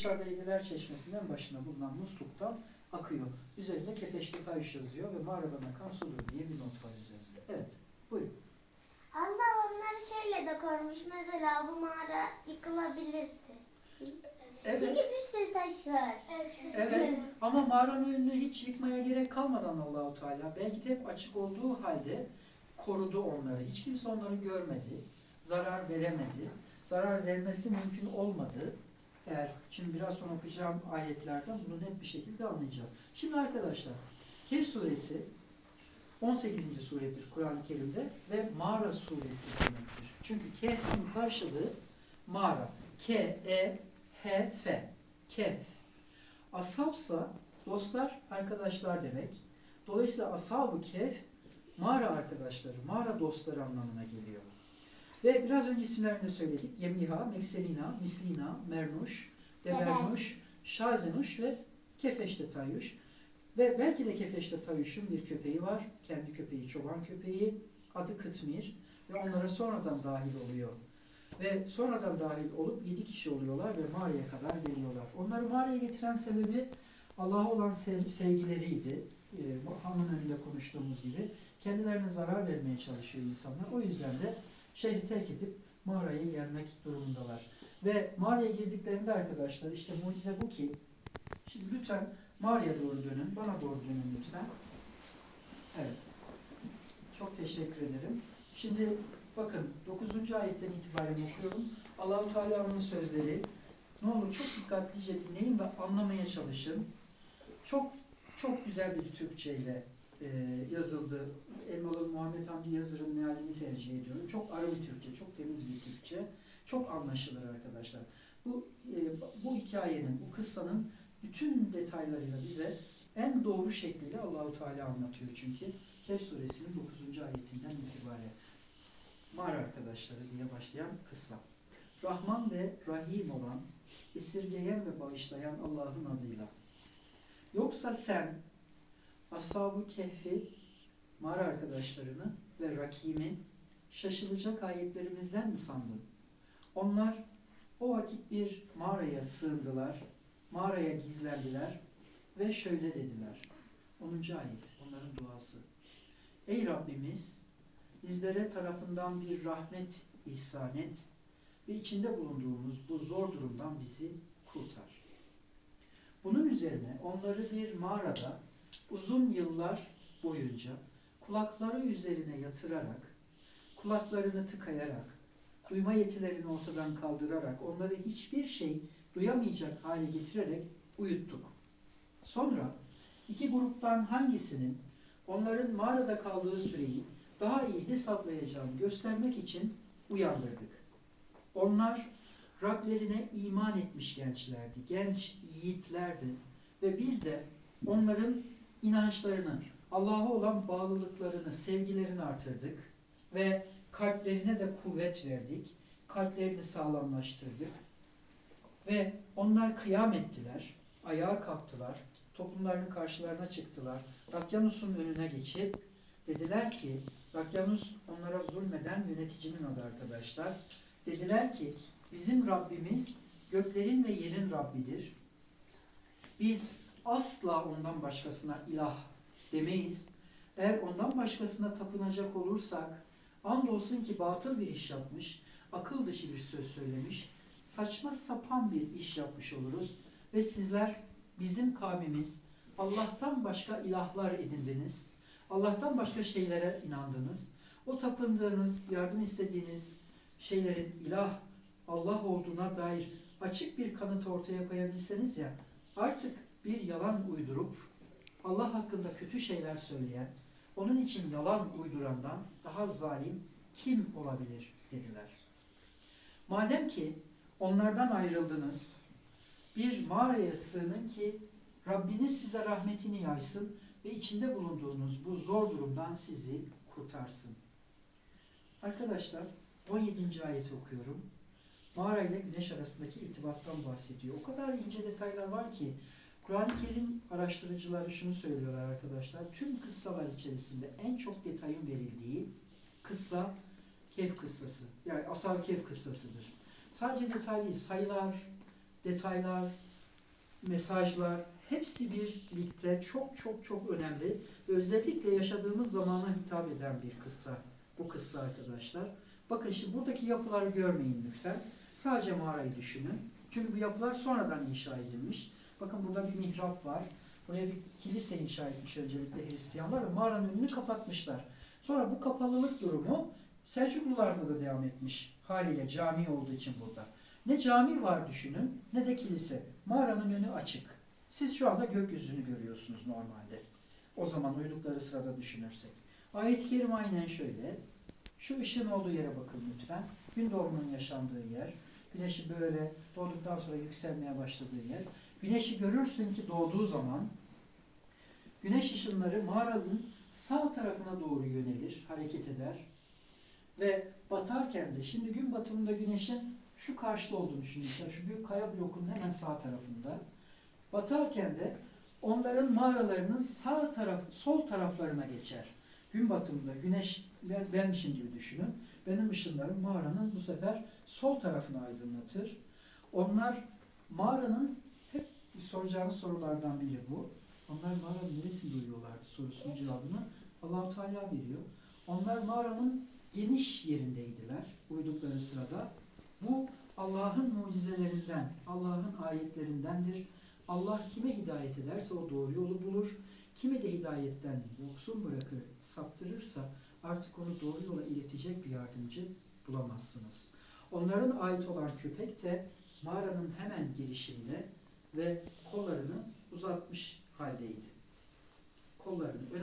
dışarıda Yediler Çeşmesi'nin başına bulunan musluktan akıyor. Üzerinde Kefeşli Tayış yazıyor ve mağaradan akan sudur diye bir not var üzerinde. Evet. Buyurun. Allah onları şöyle de korumuş. Mesela bu mağara yıkılabilirdi. Evet. Çünkü bir sürü taş var. Evet ama mağaranın önünü hiç yıkmaya gerek kalmadan Allahu Teala belki de hep açık olduğu halde korudu onları. Hiç kimse onları görmedi, zarar veremedi. Zarar vermesi mümkün olmadı. Eğer şimdi biraz sonra okuyacağım ayetlerden bunu net bir şekilde anlayacağız. Şimdi arkadaşlar Kehf suresi 18. suredir Kur'an-ı Kerim'de ve mağara suresi demektir. Çünkü Kehf'in karşılığı mağara. K, E, H, F. Kehf. Ashabsa dostlar, arkadaşlar demek. Dolayısıyla ashab-ı kehf mağara arkadaşları, mağara dostları anlamına geliyor. Ve biraz önce isimlerini de söyledik. Yemiha, Mekselina, Mislina, Mernuş, Debernuş, Şazenuş ve Kefeşte Tayyuş. Ve belki de Kefeşte Tayyuş'un bir köpeği var. Kendi köpeği, çoban köpeği. Adı Kıtmir. Ve onlara sonradan dahil oluyor. Ve sonradan dahil olup yedi kişi oluyorlar ve mağaraya kadar geliyorlar. Onları mağaraya getiren sebebi Allah'a olan sev- sevgileriydi. Ee, hanın önünde konuştuğumuz gibi. Kendilerine zarar vermeye çalışıyor insanlar. O yüzden de şehri terk edip mağaraya gelmek durumundalar. Ve mağaraya girdiklerinde arkadaşlar işte mucize bu ki şimdi lütfen mağaraya doğru dönün. Bana doğru dönün lütfen. Evet. Çok teşekkür ederim. Şimdi bakın 9. ayetten itibaren okuyorum. Allahu Teala'nın sözleri. Ne olur çok dikkatlice dinleyin ve anlamaya çalışın. Çok çok güzel bir Türkçe ile e, yazıldı. Elmalı Muhammed Hamdi Yazır'ın mealini tercih ediyorum. Çok arı bir Türkçe, çok temiz bir Türkçe. Çok anlaşılır arkadaşlar. Bu e, bu hikayenin, bu kıssanın bütün detaylarıyla bize en doğru şekliyle Allahu Teala anlatıyor çünkü. Kehf suresinin 9. ayetinden itibaren mağara arkadaşları diye başlayan kıssa. Rahman ve Rahim olan, esirgeyen ve bağışlayan Allah'ın adıyla. Yoksa sen Ashab-ı Kehf'i, mağara arkadaşlarını ve Rakim'i şaşılacak ayetlerimizden mi sandın? Onlar o vakit bir mağaraya sığındılar, mağaraya gizlendiler ve şöyle dediler. 10. ayet, onların duası. Ey Rabbimiz, bizlere tarafından bir rahmet ihsan et ve içinde bulunduğumuz bu zor durumdan bizi kurtar. Bunun üzerine onları bir mağarada uzun yıllar boyunca kulakları üzerine yatırarak, kulaklarını tıkayarak, duyma yetilerini ortadan kaldırarak, onları hiçbir şey duyamayacak hale getirerek uyuttuk. Sonra iki gruptan hangisinin onların mağarada kaldığı süreyi daha iyi hesaplayacağını göstermek için uyandırdık. Onlar Rablerine iman etmiş gençlerdi, genç yiğitlerdi ve biz de onların inançlarını, Allah'a olan bağlılıklarını, sevgilerini artırdık ve kalplerine de kuvvet verdik, kalplerini sağlamlaştırdık ve onlar kıyam ettiler, ayağa kalktılar, toplumlarının karşılarına çıktılar, Rakyanus'un önüne geçip dediler ki, Rakyanus onlara zulmeden yöneticinin adı arkadaşlar, dediler ki bizim Rabbimiz göklerin ve yerin Rabbidir. Biz asla ondan başkasına ilah demeyiz. Eğer ondan başkasına tapınacak olursak andolsun ki batıl bir iş yapmış, akıl dışı bir söz söylemiş, saçma sapan bir iş yapmış oluruz ve sizler bizim kavmimiz Allah'tan başka ilahlar edindiniz. Allah'tan başka şeylere inandınız. O tapındığınız, yardım istediğiniz şeylerin ilah, Allah olduğuna dair açık bir kanıt ortaya koyabilseniz ya artık bir yalan uydurup Allah hakkında kötü şeyler söyleyen, onun için yalan uydurandan daha zalim kim olabilir dediler. Madem ki onlardan ayrıldınız, bir mağaraya sığının ki Rabbiniz size rahmetini yaysın ve içinde bulunduğunuz bu zor durumdan sizi kurtarsın. Arkadaşlar 17. ayeti okuyorum. Mağara ile güneş arasındaki irtibattan bahsediyor. O kadar ince detaylar var ki Kur'an-ı Kerim araştırıcıları şunu söylüyorlar arkadaşlar. Tüm kıssalar içerisinde en çok detayın verildiği kıssa Kehf kıssası. Yani Ashab-ı Kehf kıssasıdır. Sadece detay değil, sayılar, detaylar, mesajlar hepsi birlikte çok çok çok önemli. Özellikle yaşadığımız zamana hitap eden bir kıssa. Bu kıssa arkadaşlar. Bakın şimdi buradaki yapıları görmeyin lütfen. Sadece mağarayı düşünün. Çünkü bu yapılar sonradan inşa edilmiş. Bakın burada bir mihrap var. Buraya bir kilise inşa etmiş öncelikle Hristiyanlar ve mağaranın önünü kapatmışlar. Sonra bu kapalılık durumu Selçuklularda da devam etmiş. Haliyle cami olduğu için burada. Ne cami var düşünün ne de kilise. Mağaranın önü açık. Siz şu anda gökyüzünü görüyorsunuz normalde. O zaman uyudukları sırada düşünürsek. Ayet-i Kerime aynen şöyle. Şu ışığın olduğu yere bakın lütfen. Gün doğumunun yaşandığı yer. Güneşi böyle doğduktan sonra yükselmeye başladığı yer. Güneşi görürsün ki doğduğu zaman güneş ışınları mağaranın sağ tarafına doğru yönelir, hareket eder. Ve batarken de şimdi gün batımında güneşin şu karşıda olduğunu düşünün. Mesela şu büyük kaya blokunun hemen sağ tarafında. Batarken de onların mağaralarının sağ taraf, sol taraflarına geçer. Gün batımında güneş ben, benmişim gibi düşünün. Benim ışınlarım mağaranın bu sefer sol tarafını aydınlatır. Onlar mağaranın soracağınız sorulardan biri bu. Onlar mağaranın neresinde uyuyorlardı sorusunun cevabını Allahu Teala veriyor. Onlar mağaranın geniş yerindeydiler uyudukları sırada. Bu Allah'ın mucizelerinden, Allah'ın ayetlerindendir. Allah kime hidayet ederse o doğru yolu bulur. Kime de hidayetten yoksun bırakır, saptırırsa artık onu doğru yola iletecek bir yardımcı bulamazsınız. Onların ait olan köpek de mağaranın hemen girişinde ve kollarını uzatmış haldeydi. Kollarını ön